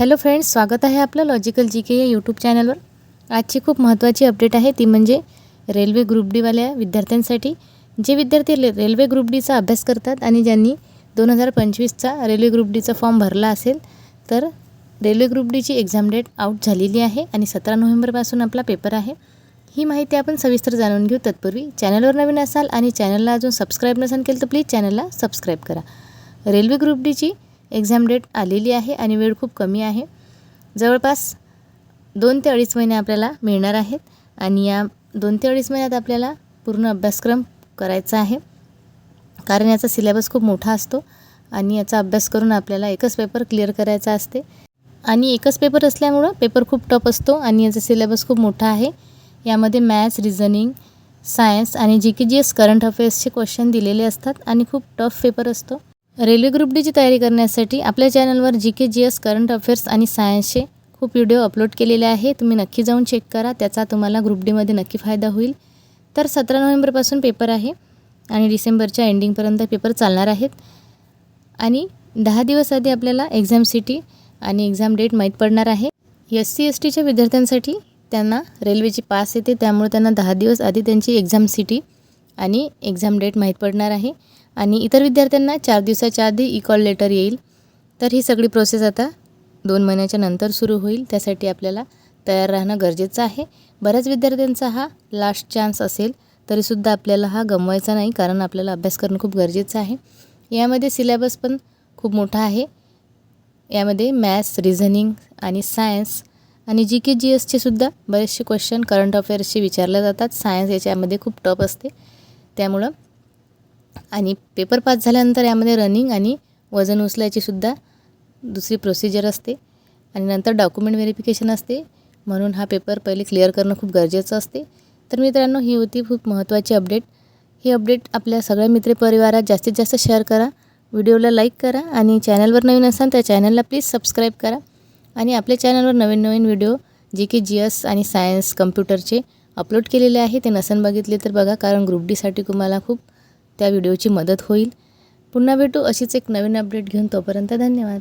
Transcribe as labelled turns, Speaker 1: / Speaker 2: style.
Speaker 1: Hello friends स्वागत आहे आपलं लॉजिकल जी के या यूट्यूब चॅनलवर आजची खूप महत्त्वाची अपडेट आहे ती म्हणजे रेल्वे ग्रुप डीवाल्या विद्यार्थ्यांसाठी. जे विद्यार्थी रेल्वे ग्रुप डीचा अभ्यास करतात आणि ज्यांनी दोन हजार पंचवीसचा रेल्वे ग्रुप डीचा फॉर्म भरला असेल तर रेल्वे ग्रुप डीची एक्झाम डेट आऊट झालेली आहे आणि सतरा नोव्हेंबरपासून आपला पेपर आहे. ही माहिती आपण सविस्तर जाणून घेऊ तत्पूर्वी. चॅनलवर नवीन असाल आणि चॅनलला अजून सबस्क्राईब नसेल केलं तर प्लीज चॅनलला सबस्क्राईब करा. रेल्वे ग्रुप डीची एक्झाम डेट आलेली आहे आणि वेळ खूप कमी आहे. जवळपास दोन ते अडीच महिने आपल्याला मिळणार आहेत आणि या दोन ते अडीच महिन्यात आपल्याला पूर्ण अभ्यासक्रम करायचा आहे. कारण याचा सिलेबस खूप मोठा असतो आणि याचा अभ्यास करून आपल्याला एकच पेपर क्लिअर करायचा असते. आणि एकच पेपर असल्यामुळं पेपर खूप टफ असतो आणि याचा सिलेबस खूप मोठा आहे. यामध्ये मॅथ्स रिझनिंग सायन्स आणि G K G S current अफेअर्सचे question दिलेले असतात आणि खूप टफ पेपर असतो. रेल्वे ग्रुप डीची तयारी करण्यासाठी आपल्या चॅनलवर G K G S current affairs आणि सायन्सचे खूप व्हिडिओ अपलोड केलेले आहे. तुम्ही नक्की जाऊन चेक करा. त्याचा तुम्हाला ग्रुप डीमध्ये नक्की फायदा होईल. तर सतरा नोव्हेंबरपासून पेपर आहे आणि डिसेंबरच्या एंडिंगपर्यंत पेपर चालणार आहेत. आणि दहा दिवस आधी आपल्याला एक्झाम सिटी आणि एक्झाम डेट माहीत पडणार आहे. एस सी एस टीच्या विद्यार्थ्यांसाठी त्यांना रेल्वेची पास येते. त्यामुळे त्यांना दहा दिवस आधी त्यांची एक्झाम सिटी आणि एक्झाम डेट माहीत पडणार आहे. आणि इतर विद्यार्थ्यांना चार दिवसाच्या आधी ई कॉल लेटर येईल. तर ही सगळी प्रोसेस आता दोन महिन्याच्या नंतर सुरू होईल. त्यासाठी आपल्याला तयार राहणं गरजेचं आहे. बऱ्याच विद्यार्थ्यांचा हा लास्ट चान्स असेल तरीसुद्धा आपल्याला हा गमवायचा नाही कारण आपल्याला अभ्यास करणं खूप गरजेचं आहे. यामध्ये सिलेबस पण खूप मोठा आहे. यामध्ये मॅथ्स रिझनिंग आणि सायन्स आणि जी के जी एसचे सुद्धा बरेचसे क्वेश्चन करंट अफेअर्सचे विचारले जातात. सायन्स याच्यामध्ये खूप टफ असते. त्यामुळं. आणि पेपर पास झाल्यानंतर यामध्ये रनिंग आणि वजन उचलायची सुद्धा दुसरी प्रोसिजर असते. आणि नंतर डॉक्युमेंट व्हेरिफिकेशन असते. म्हणून हा पेपर पहिले क्लिअर करणं खूप गरजेचं असते. तर मित्रांनो ही होती खूप महत्त्वाची अपडेट ही अपडेट आपल्या सगळ्या मित्रपरिवारात जास्तीत जास्त शेअर करा. व्हिडिओला लाईक करा आणि चॅनलवर नवीन असाल तर चॅनलला प्लीज सबस्क्राईब करा. आणि आपल्या चॅनलवर नवीन नवीन व्हिडिओ जे की जी एस आणि सायन्स कम्प्युटरचे अपलोड केलेले आहे. ते नसन बघितले तर बघा कारण ग्रुप डीसाठी तुम्हाला खूप त्या व्हिडिओची मदत होईल. पुन्हा भेटू अशीच एक नवीन अपडेट घेऊन तोपर्यंत धन्यवाद.